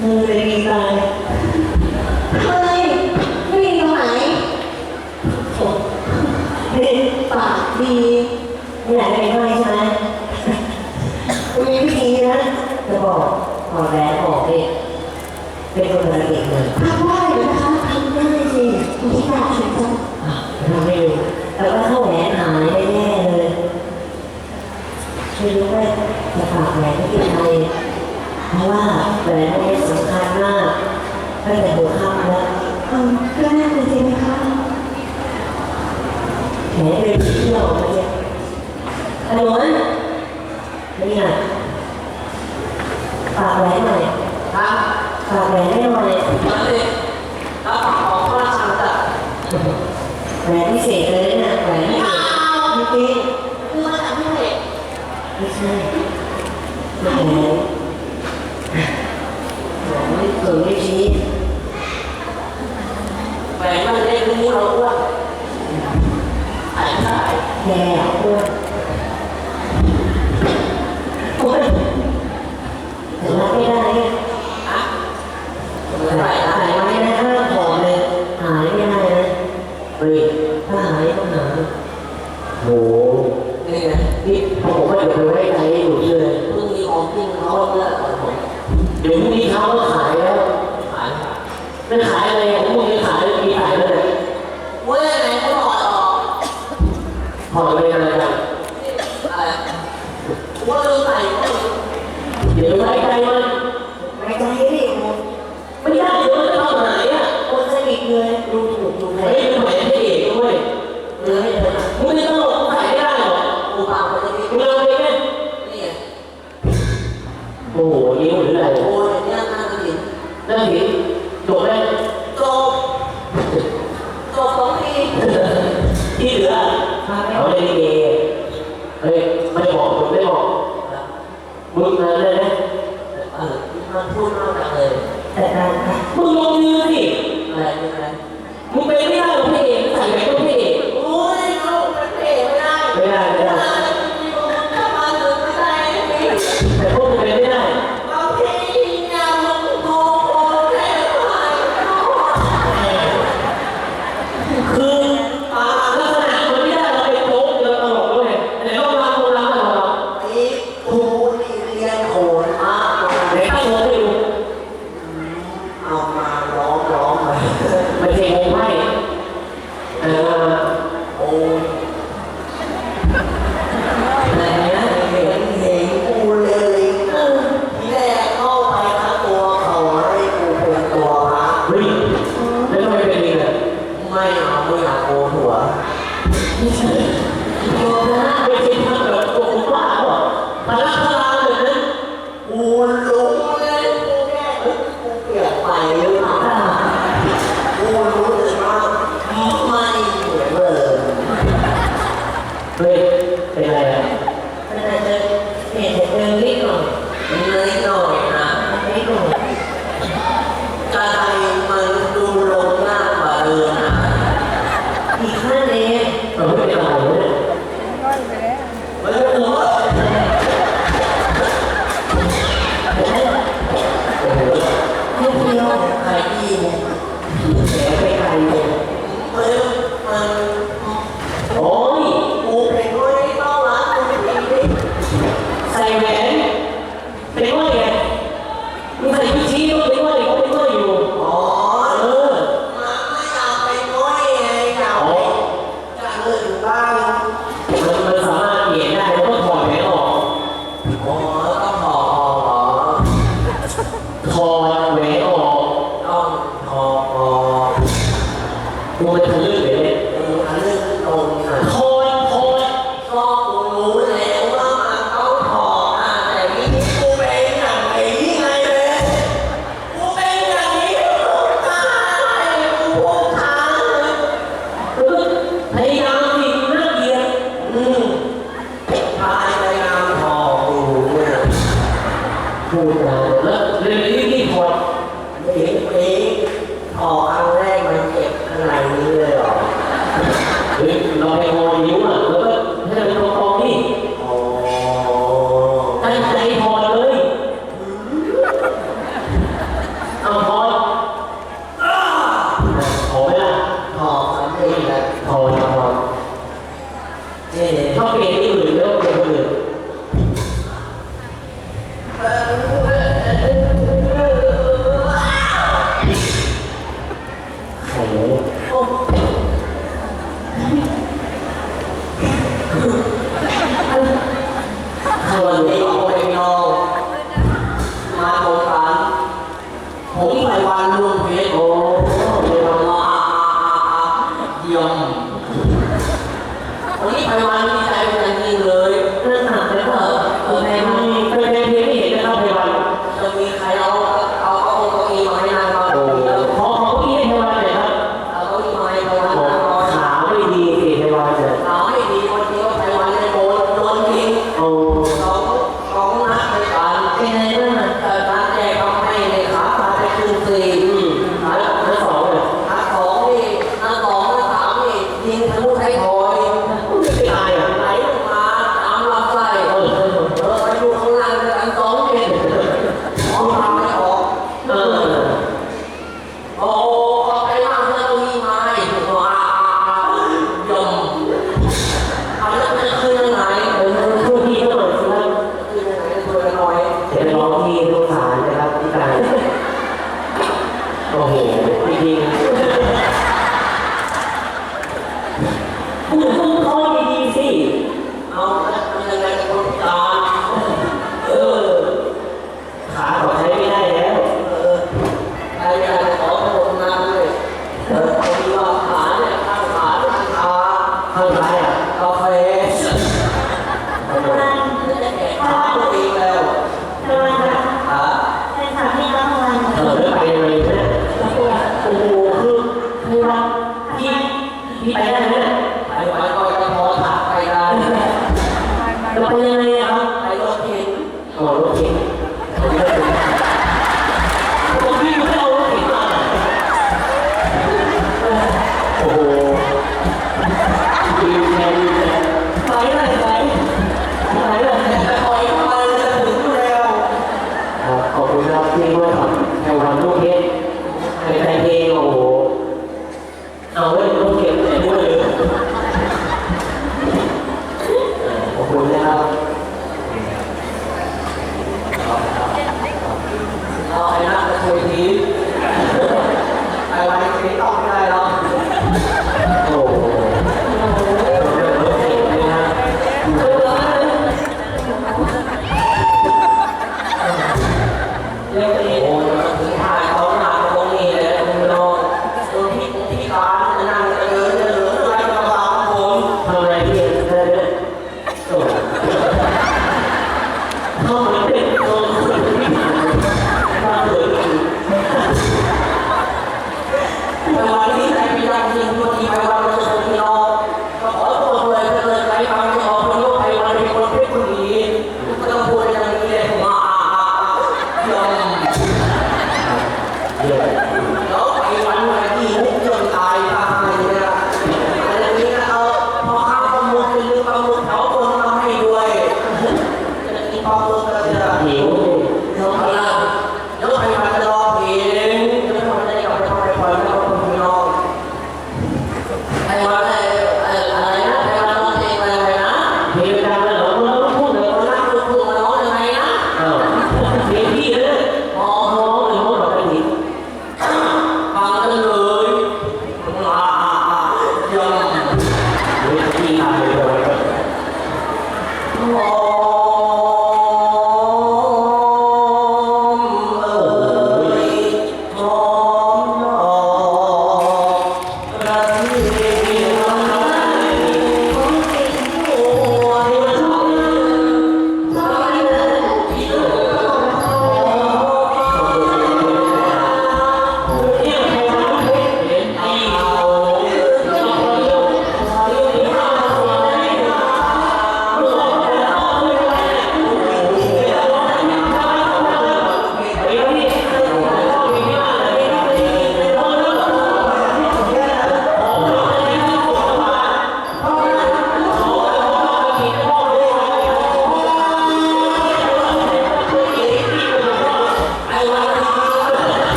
มึงเป็นไตายเฮ้ยไม่มีตรงไหนโอ้เป็นปากดีมึงอยากเป็นไรใช่ไหมกูมีวิธีนะจะบอกบอแล้วบอกดิเป็นคนละเอีดเลยได้เหรอคะทำได้สิคุณที่ตาฉันจ้ะทำไม่ดูแล้วก็เขาแหวนหายแน่เลยคือรู้ว่าจะฝากแหวนที่ใครเพราะว่าแหวน หนเดิที่หลมาเนี่ยขนนนี่ไงฝากแหวนหน่อยครับฝากแหวนให้หน่อยมาเลยรับฝากของพระราชาจักแหวนพิเศษเลยนะแหวนพิเศษจริงคือมาจากที่ไหนไม่ใช่แหวนแหวนไม่เคยไม่ชี้แหวนมันเล็กนี้เราอ้วน แย่อ้วนอ้วนแต่รับไม่ได้เนี่หายหายไม่ได้ห้าผอมเลย หายไม่ได้นะเฮ้ยถ้าหายก็องหาโหนี่ไงนี่ผมว่าเดี๋ยวไปไว้ใจอยู่เลยเพิ่งมีของจริงเขาเลิกก่อผมเดี๋ยวมี เดี๋ยวไว้ใจมันไว้ใจไม่ได้เดี๋ยว Caralho, né? 方便 nghĩa gì? จะมีใโ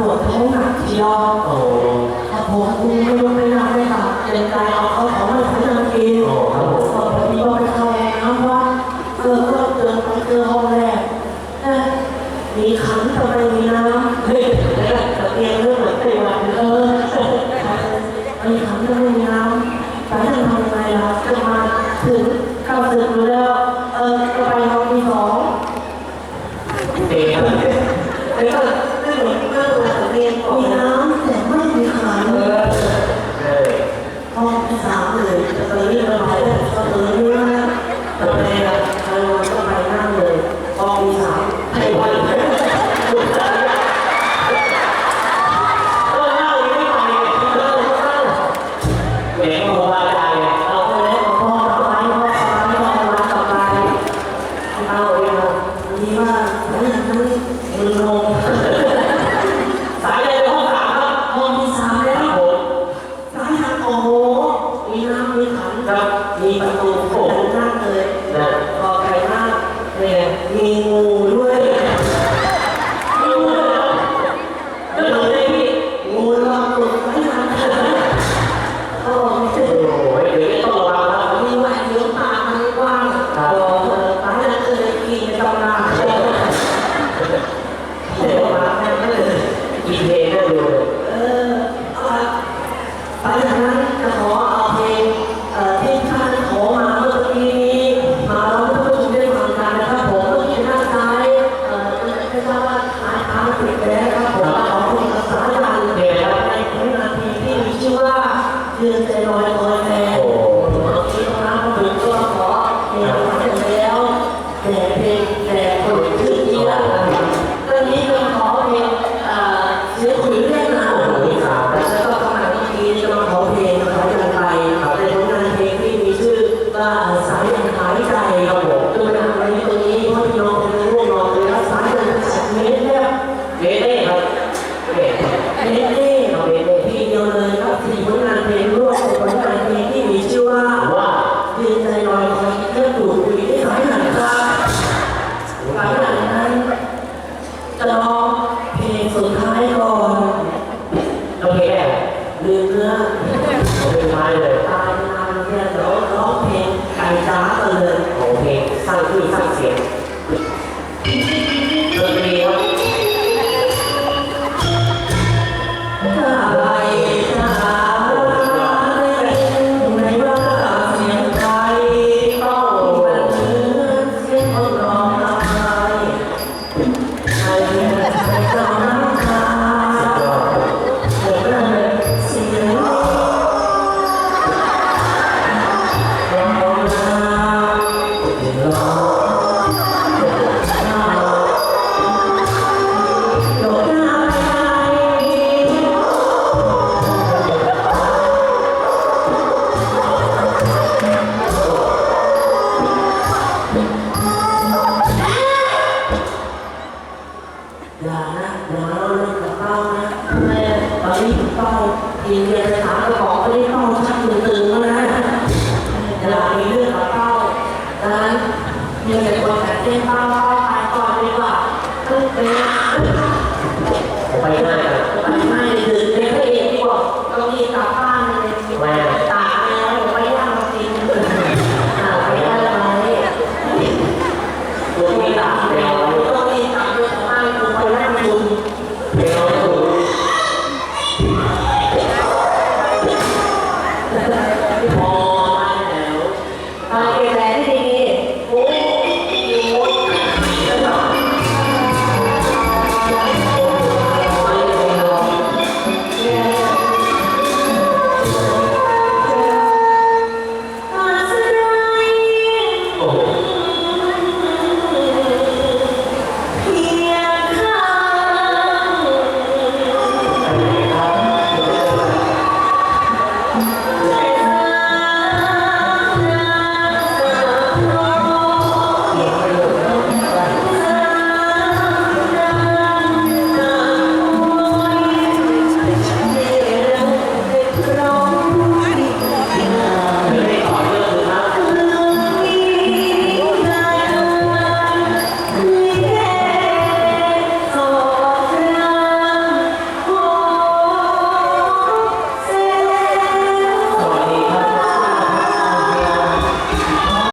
ปวดท้องหนักที่ยอดโอ้ถ้าผมกูไม่ยกไม่นับไม่ตัดเกรงใจเอา สามเลยตอนนี้มันหายไปตอนนี้